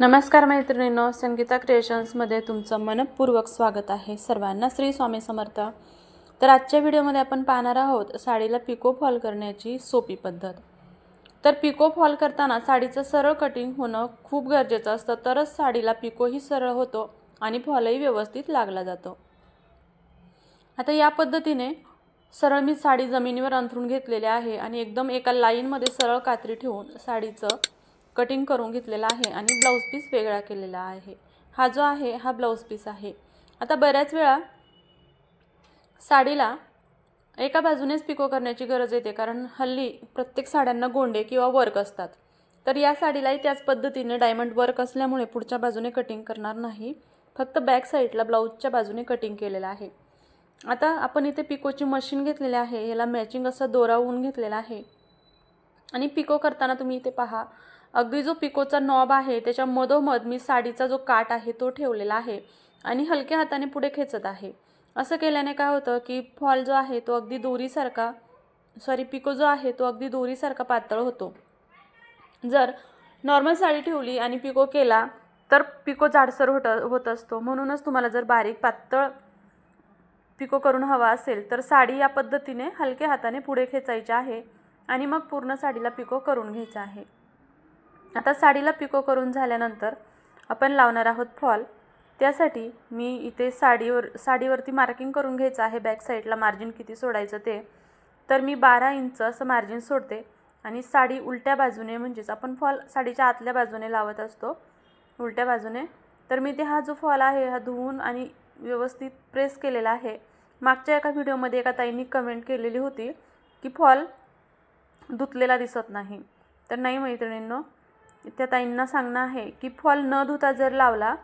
नमस्कार मैत्रिणींनो संगीता क्रिएशन्समध्ये तुमचं मनपूर्वक स्वागत आहे. सर्वांना श्री स्वामी समर्थ. तर आजच्या व्हिडिओमध्ये आपण पाहणार आहोत साडीला पिको फॉल करण्याची सोपी पद्धत. तर पिको फॉल करताना साडीचं सरळ कटिंग होणं खूप गरजेचं असतं. तरच साडीला पिकोही सरळ होतो आणि फॉलही व्यवस्थित लागला जातो. आता या पद्धतीने सरळ मी साडी जमिनीवर अंथरून घेतलेली आहे आणि एकदम एका लाईनमध्ये सरळ कात्री ठेवून साडीचं कटिंग करून घेतलेला आहे आणि ब्लाऊज पीस वेगळा केलेला आहे. हा जो आहे हा ब्लाऊज पीस आहे. आता बऱ्याच वेळा साडीला एका बाजूनेच पिको करण्याची गरज येते कारण हल्ली प्रत्येक साड्यांना गोंडे किंवा वर्क असतात. तर या साडीलाही त्याच पद्धतीने डायमंड वर्क असल्यामुळे पुढच्या बाजूने कटिंग करणार नाही. फक्त बॅक साईडला ब्लाऊजच्या बाजूने कटिंग केलेलं आहे. आता आपण इथे पिकोची मशीन घेतलेली आहे. याला मॅचिंग असा दोरा ऊन घेतलेला आहे. आणि पिको करताना तुम्ही इथे पहा अगदी जो पिकोचा नॉब आहे त्याच्या मधोमध मी साडीचा जो काट आहे तो ठेवलेला आहे आणि हलक्या हाताने पुढे खेचत आहे. असं केल्याने काय होतं की फॉल जो आहे तो अगदी दोरीसारखा सॉरी पिको जो आहे तो अगदी दोरीसारखा पातळ होतो. जर नॉर्मल साडी ठेवली आणि पिको केला तर पिको जाडसर होत होत असतो. म्हणूनच तुम्हाला जर बारीक पातळ पिको करून हवा असेल तर साडी या पद्धतीने हलक्या हाताने पुढे खेचायची आहे आणि मग पूर्ण साडीला पिको करून घ्यायचा आहे. आता साडीला पिको करून झाल्यानंतर आपण लावणार आहोत फॉल. त्यासाठी मी इथे साडीवर साडीवरती मार्किंग करून घ्यायचं आहे. बॅक साईडला मार्जिन किती सोडायचं ते. तर मी बारा इंच असं मार्जिन सोडते. आणि साडी उलट्या बाजूने म्हणजेच आपण फॉल साडीच्या आतल्या बाजूने लावत असतो. उलट्या बाजूने. तर मी ते हा जो फॉल आहे हा धुवून आणि व्यवस्थित प्रेस केलेला आहे. मागच्या एका व्हिडिओमध्ये एका ताईंनी कमेंट केलेली होती की फॉल धुतलेला दिसत नाही. तर नाही मैत्रिणींनो त्या ताईंना सांगणं आहे की फॉल न धुता जर लावला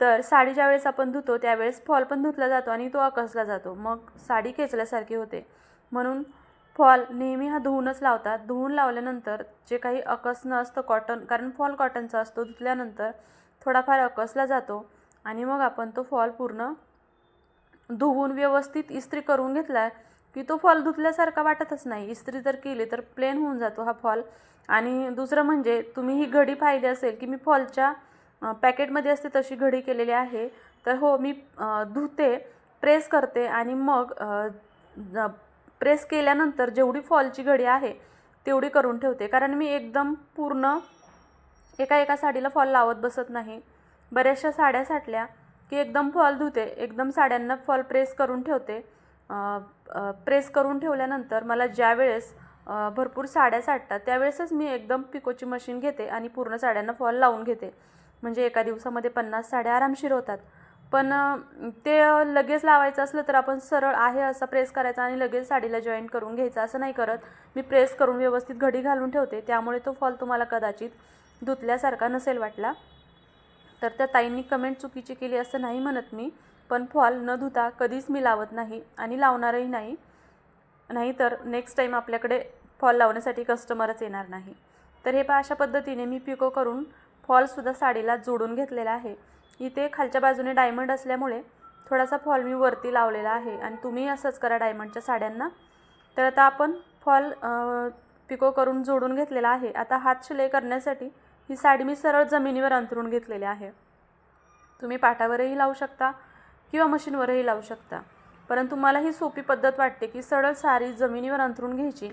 तर साडी ज्यावेळेस आपण धुतो त्यावेळेस फॉल पण धुतला जातो आणि तो आकसला जातो. मग साडी खेचल्यासारखी होते. म्हणून फॉल नेहमी हा धुवूनच लावतात. धुवून लावल्यानंतर जे काही अकसणं असतं कॉटन कारण फॉल कॉटनचा असतो धुतल्यानंतर थोडाफार अकसला जातो आणि मग आपण तो फॉल पूर्ण धुवून व्यवस्थित इस्त्री करून घेतला की तो फॉल धुतल्यासारखा वाटतच नाही. इस्त्री जर केली तर प्लेन होऊन जातो हा फॉल. आणि दुसरं म्हणजे तुम्ही ही घडी पाहिली असेल की मी फॉलच्या पॅकेटमध्ये असते तशी घडी केलेली आहे. तर हो मी धुते प्रेस करते आणि मग प्रेस केल्यानंतर जेवढी फॉलची घडी आहे तेवढी करून ठेवते. कारण मी एकदम पूर्ण एका एका साडीला फॉल लावत बसत नाही. बऱ्याचशा साड्या साठल्या की एकदम फॉल धुते एकदम साड्यांना फॉल प्रेस करून ठेवते. प्रेस करून ठेवल्यानंतर मला ज्या वेळेस भरपूर साड्या साठतात त्यावेळेसच मी एकदम पिकोची मशीन घेते आणि पूर्ण साड्यांना फॉल लावून घेते. म्हणजे एका दिवसामध्ये पन्नास साड्या आरामशीर होतात पण ते लगेच लावायचं असलं तर आपण सरळ आहे असा प्रेस करायचा आणि लगेच साडीला जॉईन करून घ्यायचा असं नाही करत. मी प्रेस करून व्यवस्थित घडी घालून ठेवते. त्यामुळे तो फॉल तुम्हाला कदाचित धुतल्यासारखा नसेल वाटला. तर त्या ताईंनी कमेंट चुकीची केली असं नाही म्हणत मी. पण फॉल न धुता कधीच मी लावत नाही आणि लावणारही नाही. नाही तर नेक्स्ट टाईम आपल्याकडे फॉल लावण्यासाठी कस्टमरच येणार नाही. तर हे पहा अशा पद्धतीने मी पिको करून फॉलसुद्धा साडीला जोडून घेतलेला आहे. इथे खालच्या बाजूने डायमंड असल्यामुळे थोडासा फॉल मी वरती लावलेला आहे आणि तुम्ही असंच करा डायमंडच्या साड्यांना. तर आता आपण फॉल पिको करून जोडून घेतलेला आहे. आता हात शिलाई करण्यासाठी ही साडी मी सरळ जमिनीवर अंतरून घेतलेली आहे. तुम्ही पाटावरही लावू शकता. किंवा मशीनवरही लावू शकता. परंतु मला ही सोपी पद्धत वाटते की सरळ साडी जमिनीवर अंथरून घ्यायची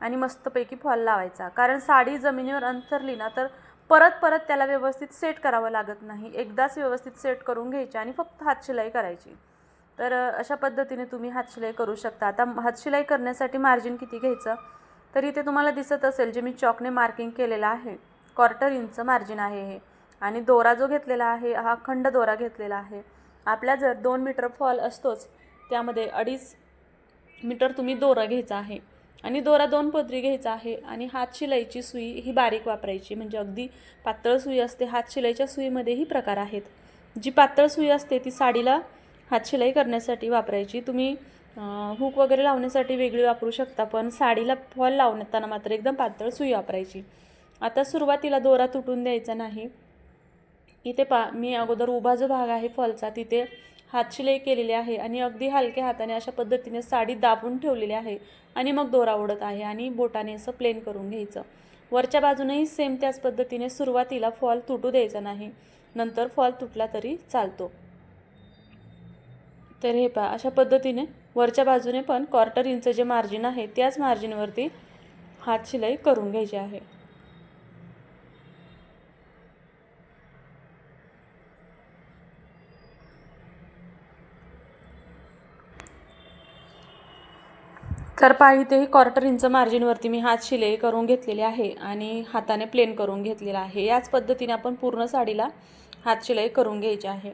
आणि मस्तपैकी फॉल लावायचा. कारण साडी जमिनीवर अंथरली ना तर परत परत त्याला व्यवस्थित सेट करावं लागत नाही. एकदाच व्यवस्थित सेट करून घ्यायची आणि फक्त हातशिलाई करायची. तर अशा पद्धतीने तुम्ही हातशिलाई करू शकता. आता हातशिलाई करण्यासाठी मार्जिन किती घ्यायचं? तर इथे तुम्हाला दिसत असेल जे मी चॉकने मार्किंग केलेलं आहे. क्वार्टर इंचचं मार्जिन आहे हे. आणि दोरा जो घेतलेला आहे हा खंड दोरा घेतलेला आहे. आपल्या जर दोन मीटर फॉल असतोच त्यामध्ये अडीच मीटर तुम्ही दोरा घ्यायचा आहे. आणि दोरा दोन पदरी घ्यायचा आहे आणि हात शिलाईची सुई ही बारीक वापरायची. म्हणजे अगदी पातळ सुई असते हात शिलाईच्या सुईमध्येही प्रकार आहेत. जी पातळ सुई असते ती साडीला हात शिलाई करण्यासाठी वापरायची. तुम्ही हुक वगैरे लावण्यासाठी वेगळी वापरू शकता पण साडीला फॉल लावताना मात्र एकदम पातळ सुई वापरायची. आता सुरुवातीला दोरा तुटून द्यायचा नाही. इथे पा मी अगोदर उभा जो भाग आहे फॉलचा तिथे हातशिलाई केलेली आहे आणि अगदी हलक्या हाताने अशा पद्धतीने साडी दाबून ठेवलेली आहे आणि मग दोरा ओढत आहे आणि बोटाने असं प्लेन करून घ्यायचं. वरच्या बाजूनंही सेम त्याच पद्धतीने सुरुवातीला फॉल तुटू द्यायचा नाही. नंतर फॉल तुटला तरी चालतो. तर हे पहा अशा पद्धतीने वरच्या बाजूने पण क्वार्टर इंच जे मार्जिन आहे त्याच मार्जिनवरती हात शिलाई करून घ्यायची आहे. तर पहा इथेही क्वार्टर इंच मार्जिनवरती मी हात शिलाई करून घेतलेली आहे आणि हाताने प्लेन करून घेतलेला आहे. याच पद्धतीने आपण पूर्ण साडीला हात शिलाई करून घ्यायची आहे.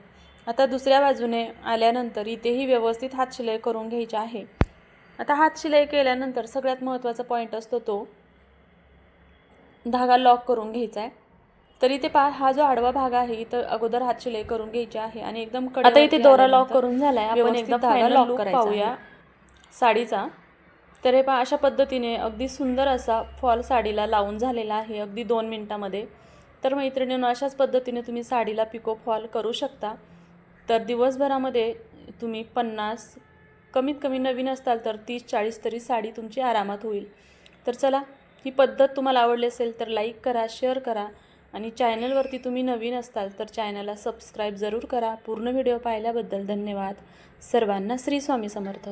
आता दुसऱ्या बाजूने आल्यानंतर इथेही व्यवस्थित हात शिलाई करून घ्यायची आहे. आता हात शिलाई केल्यानंतर सगळ्यात महत्त्वाचा पॉईंट असतो तो धागा लॉक करून घ्यायचा आहे. तर इथे पहा हा जो आडवा भाग आहे इथं अगोदर हात शिलाई करून घ्यायची आहे आणि एकदम आता इथे दोरा लॉक करून झालाय. आपण एकदा धागा लॉक करायचा पाहूया. साडीचा तर हे पहा अशा पद्धतीने अगदी सुंदर असा फॉल साडीला लावून झालेला आहे अगदी दोन मिनटामध्ये. तर मैत्रिणीनं अशाच पद्धतीने तुम्ही साडीला पिको फॉल करू शकता. तर दिवसभरामध्ये तुम्ही पन्नास कमीत कमी नवीन असताल तर तीस चाळीस तरी साडी तुमची आरामात होईल. तर चला ही पद्धत तुम्हाला आवडली असेल तर लाईक करा शेअर करा आणि चॅनलवरती तुम्ही नवीन असताल तर चॅनलला सबस्क्राईब जरूर करा. पूर्ण व्हिडिओ पाहिल्याबद्दल धन्यवाद. सर्वांना श्री स्वामी समर्थ.